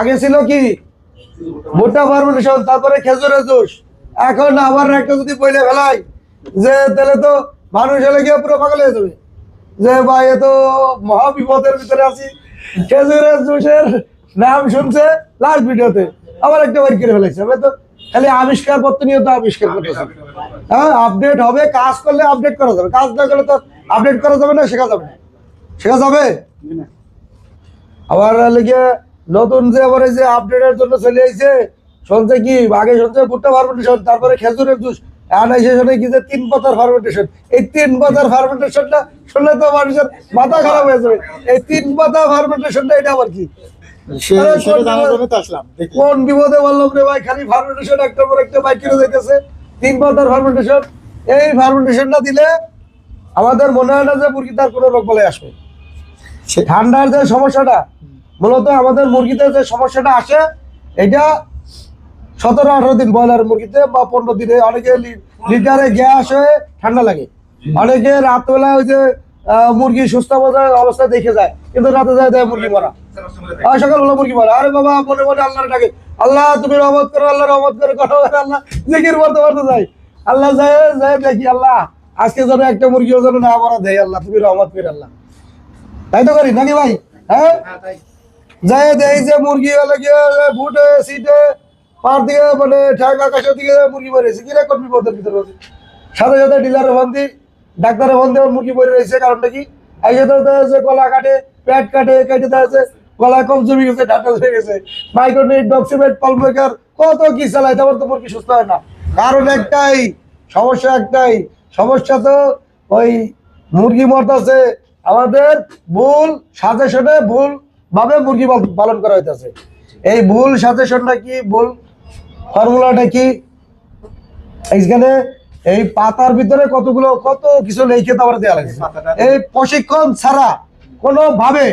আগে ছিল কি? ভুট্টা ফার্মেন্টেশন তারপরে খেজুরের জুস এখন আবার একটা যদি বইলে ফেলাই, যে তাহলে তো মানুষ হলে গিয়ে পুরো পাগল হয়ে যাবে। যে ভাই, এ তো মহা বিপদের ভিতরে আছি। খেজুরের জুসের নাম শুনছে লাস্ট ভিডিওতে আবার একটা বাইর করে ফেলেছে। আমি তো খালি আবিষ্কার প্রতিনিয়ত আবিষ্কার করতেছে হ্যাঁ আপডেট হবে, কাজ করলে আপডেট করা যাবে। কাজ না করলে তো আপডেট করা যাবে না, শেখা যাবে না। শেখা যাবে? আবার লেগে নতুন যে আবার এই যে আপডেটের জন্য চলে আইছে শুনছে কি? আগে শুনছে ভুট্টা ফার্মেন্টেশন তারপরে খেজুরের জুস এখন এসে শুনে কি যে তিন পাতার ফার্মেন্টেশন এই তিন পাতার ফার্মেন্টেশনটা শুনলে তো মানুষের মাথা খারাপ হয়ে যাবে। এই তিন পাতা ফার্মেন্টেশনটা এটা আবার কি? কোন বিপদে বললাম রে ভাই? খালি ফার্মেন্টেশন একটা পর একটা বাইক কিনে যাইতেছে। তিন পাতার ফার্মেন্টেশন এই ফার্মেন্টেশনটা দিলে আমাদের মনে হয় না যে মুরগি তার কোনো রোগ বলে আসবে। ঠান্ডার যে সমস্যাটা মূলত আমাদের মুরগিতে যে সমস্যাটা আসে, এটা সতেরো, আঠারো দিন ব্রয়লার মুরগিতে বা পনেরো দিনে অনেকে লিটারে গ্যাস হয়ে ঠান্ডা লাগে। অনেকে রাতবেলা ওই যে মুরগি সুস্থ অবস্থায় দেখে যায়, কিন্তু রাতে যায় দেয় মুরগি মারা। আর সকালবেলা মুরগি মারা। আরে বাবা, মনে মনে আল্লাহর ডাকে। আল্লাহ, তুমি রহমত করো, আল্লাহ রহমত করে কথা বলে আল্লাহ জিকির করতে করতে যাই আল্লাহ যায় যায় দেখি আল্লাহ, আজকে যেন একটা মুরগিও যেন না মারা দেয় আল্লাহ, তুমি রহমত করে আল্লাহ। তাই তো করি, নাকি ভাই? হ্যাঁ? যে মুরগি হলে বুটে সিটে, পার মানে আকাশের দিকে মুরগি কি ভিতরে সাথে সাথে মুরগি কি? গলা কাটে কাটে, কেটে কম জমি গেছে হয়ে গেছে। ডক্সিমেট কত কি চালাই তারপর তো মুরগি সুস্থ হয় না। কারণ একটাই, সমস্যা একটাই, সমস্যা তো ওই মুরগি মরতেছে। আমাদের ভুল সাজেশনে ভুল ভাবে মুরগি পালন করা হইতেছে। এই ভুল সাজেশনটা কি? ভুল ফর্মুলাটা কি? এইখানে এই পাতার ভিতরে কতগুলো, কত কিছু লিখে তারপরে দেওয়া লাগছে। এই প্রশিক্ষণ ছাড়া কোনো ভাবে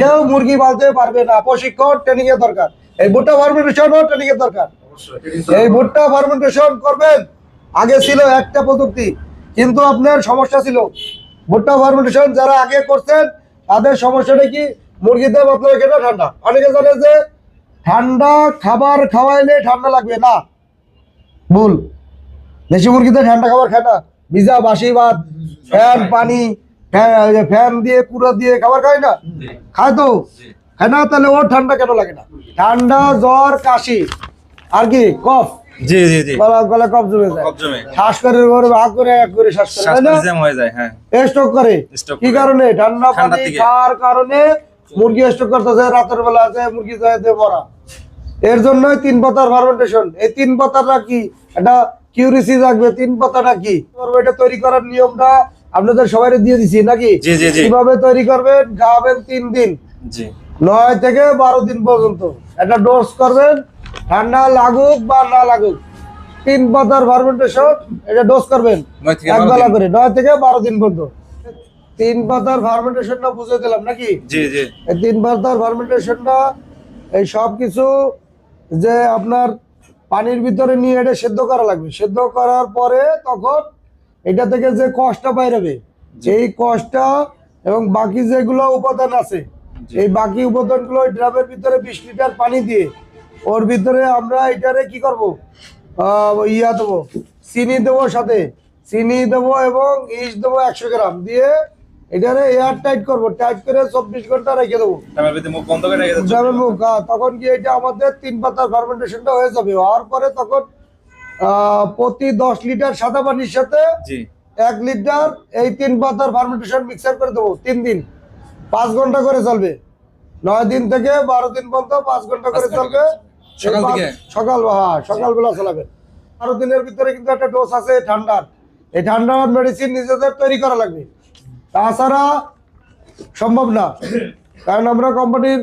কেউ মুরগি পালতে পারবে না। প্রশিক্ষণ ট্রেনিং এর দরকার। এই ভুট্টা ফার্মেন্টেশনও ট্রেনিং এর দরকার। এই ভুট্টা ফার্মেন্টেশন করবেন। আগে ছিল একটা প্রযুক্তি, কিন্তু আপনার সমস্যা ছিল। ভুট্টা ফার্মেন্টেশন যারা আগে করছেন, তাদের সমস্যাটা কি? মুরগিতে আপনার খেতে ঠান্ডা? অনেকে জানে যে ঠান্ডা খাবার খাওয়াইলে ঠান্ডা লাগবে না। ভুল। দেশি মুরগিতে ঠান্ডা খাবার খায় না। ভিজা বাসি ভাত ফ্যান পানি ফ্যান দিয়ে কুড়া দিয়ে খাবার খায় না? খায় তো? খায় না তাহলে ওর ঠান্ডা কেন লাগে না? ঠান্ডা জ্বর কাশি। আর কি? কফ? জি জি জি। গলা গলা কফ জমে যায়। কফ জমে। শ্বাস করে করে ভাগ করে এক করে শ্বাস করে শ্বাস জ্যাম হয়ে যায় হ্যাঁ। স্ট্রোক করে। কি কারণে? ঠান্ডা ঠান্ডা পানি খাওয়ার কারণে? মুরগি স্ট্রোক করতেছে রাতের বেলা আছে মুরগি যাইতে মরা। এর জন্যই তিন পাতার ফার্মেন্টেশন এই তিন পাতাটা কি? এটা কিউরিসি রাখবে তিন পাতাটা কি? এটা তৈরি করার নিয়মটা আপনাদের সবাই দিয়ে দিছি নাকি। কীভাবে তৈরি করবেন? খাওয়াবেন তিন দিন। নয় থেকে বারো দিন পর্যন্ত। একটা ডোজ করবেন ঠান্ডা লাগুক বা না লাগুক। তিন পাতার ফার্মেন্টেশন এটা ডোজ করবেন। এক বেলা করে নয় থেকে বারো দিন পর্যন্ত। ফার্মেন্টেশনটা বুঝে দিলাম নাকি? জি জি। ফার্মেন্টেশনটা এই সব কিছু যে আপনার পানির ভিতরে নিয়ে এটা সেদ্ধ করা লাগবে। সেদ্ধ করার পরে তখন এটা থেকে যে কষ্টটা বাইরাবে এই কষ্টটা এবং বাকি যেগুলো উপাদান আছে এই বাকি উপাদানগুলো ড্রামের ভিতরে বিশ লিটার পানি দিয়ে ওর ভিতরে আমরা এটারে কি করব? ইয়া দেবো চিনি দেবো সাথে। চিনি দেবো এবং ইস্ট দেবো একশো গ্রাম দিয়ে এটারে এয়ার টাইট করব টাইট করে চব্বিশ ঘণ্টা রেখে দেবো। মুখ বন্ধ করে রেখে দিচ্ছি। মুখ তখন কি এটা আমাদের তিন পাতার ফার্মেন্টেশনটা হয়ে যাবে। হওয়ার পরে তখন প্রতি দশ লিটার সাদা পানির সাথে এক লিটার এই তিন পাতার ফার্মেন্টেশন মিক্সার করে দেবো তিন দিন। পাঁচ ঘণ্টা করে চলবে। নয় দিন থেকে বারো দিন পর্যন্ত পাঁচ ঘণ্টা করে চলবে। সকাল হ্যাঁ সকালবেলা চালাবেন বারো দিনের ভিতরে কিন্তু একটা ডোজ আছে ঠান্ডার। এই ঠান্ডার মেডিসিন নিজেদের তৈরি করা লাগবে। তাছাড়া সম্ভব না। কারণ আমরা কোম্পানির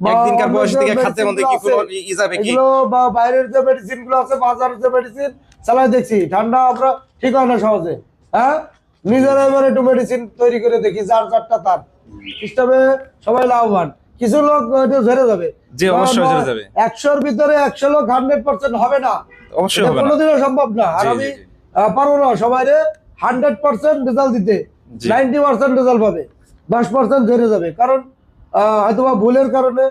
একদিনকার বয়স থেকে খাদ্যের মধ্যে কি কোনো ই যাবে কি? এগুলো বা বাইরের যে মেডিসিনগুলো আছে বাজারের যে মেডিসিন চালাই দেখছি। ঠান্ডা আমরা ঠিক হয় না সহজে। হ্যাঁ? নিজেরা এবার একটু মেডিসিন তৈরি করে দেখি যার যারটা তার। সিস্টেমে সবাই লাভবান। কিছু লোক হয়তো ঝরে যাবে। জি, অবশ্যই ঝরে যাবে। একশোর ভিতরে একশো লোক হান্ড্রেড পার্সেন্ট হবে না। অবশ্যই হবে না। কোনোদিনও সম্ভব না। আর আমি। পারব না সবাই হান্ড্রেড পার্সেন্ট রেজাল্ট দিতে। নাইনটি পার্সেন্ট রেজাল্ট পাবে দশ পার্সেন্ট ঝরে যাবে। কারণ আহ, হয়তো বা ভুলের কারণে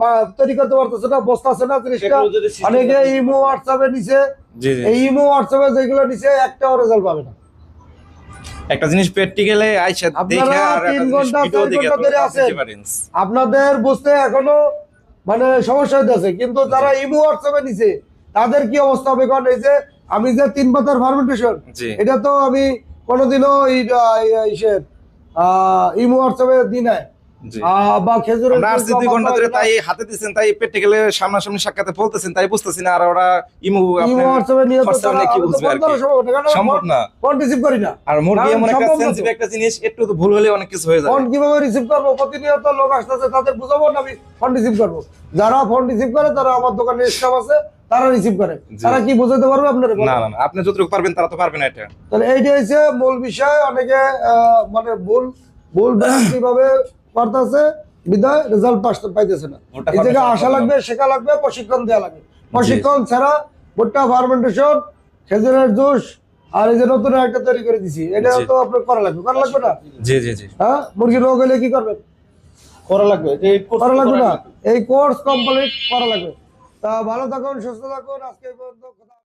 বা তৈরি করতে পারতেছে না বস্তা আছে না জিনিসটা। সেগুলো যদি system অনেকে ইমো হোয়াটসঅ্যাপে নিছে। জি জি এই ইমো হোয়াটসঅ্যাপে যেগুলো নিছে একটাও রেজাল্ট পাবে না। একটা জিনিস প্র্যাকটিক্যালে আইসা দেখে আর তিন ঘণ্টা, চার ঘণ্টা ধরে আছেন। আপনাদের বুঝতে এখনও মানে সমস্যা হইতেছে। কিন্তু যারা ইমো হোয়াটসঅ্যাপে নিছে তাদের কি অবস্থা হবে? কারণ এই যে আমি যে তিন পাতার ফার্মেন্টেশন এটা তো আমি কোনোদিনও এই আহ, এই- ইসের ইমো হোয়াটসঅ্যাপে দিই নাই। বা খেজুরের আমরা ঘণ্টা ধরে তাই হাতে দিচ্ছেন তাই প্র্যাকটিক্যালে সামনাসামনি সাক্ষাতে বলতেছেন তাই বুঝতেছি না আর ওরা ইমো আপনি হোয়াটসঅ্যাপে নিয়ে তো হোয়াটসঅ্যাপে তারা- কি বুঝবে ফোন আর করা কি? সম্ভব না, ফোন- রিসিভ করি না। আর মুরগি এমন একটা সম্ভব না তো। সেন্সিটিভ একটা জিনিস একটু তো ভুল হলে অনেক কিছু হয়ে ফোন কীভাবে রিসিভ করব? প্রতিনিয়ত লোক আসতেছে তাদের বুঝাবো না আমি ফোন রিসিভ করব। যারা ফোন রিসিভ করে তারা আমার দোকানে স্টাফ আছে। তারা রিসিভ করে। তারা কি বুঝাতে পারবে আপনার না না আপনি যতটুকু পারবেন তারা তো পারবে না এটা। তাহলে এইটা হচ্ছে মূল বিষয়। অনেকে মানে ভুল ভুল কীভাবে করতেছে বিদায় রেজাল্ট পাইতেছে না। এই জায়গায় না। লাগবে শেখা লাগবে প্রশিক্ষণ দেওয়া লাগবে। প্রশিক্ষণ ছাড়া ভুট্টা ফার্মেন্টেশন খেজুরের জুস আর এই যে নতুন একটা তৈরি করে দিছি এটা তো আপনার করা লাগবে। করা লাগবে না? জি জি জি। হ্যাঁ? মুরগি রোগ হলে কি করবেন? করা লাগবে। এই করা লাগবে না? এই কোর্স কমপ্লিট করা লাগবে। তা ভালো থাকুন সুস্থ থাকুন আজকে পর্যন্ত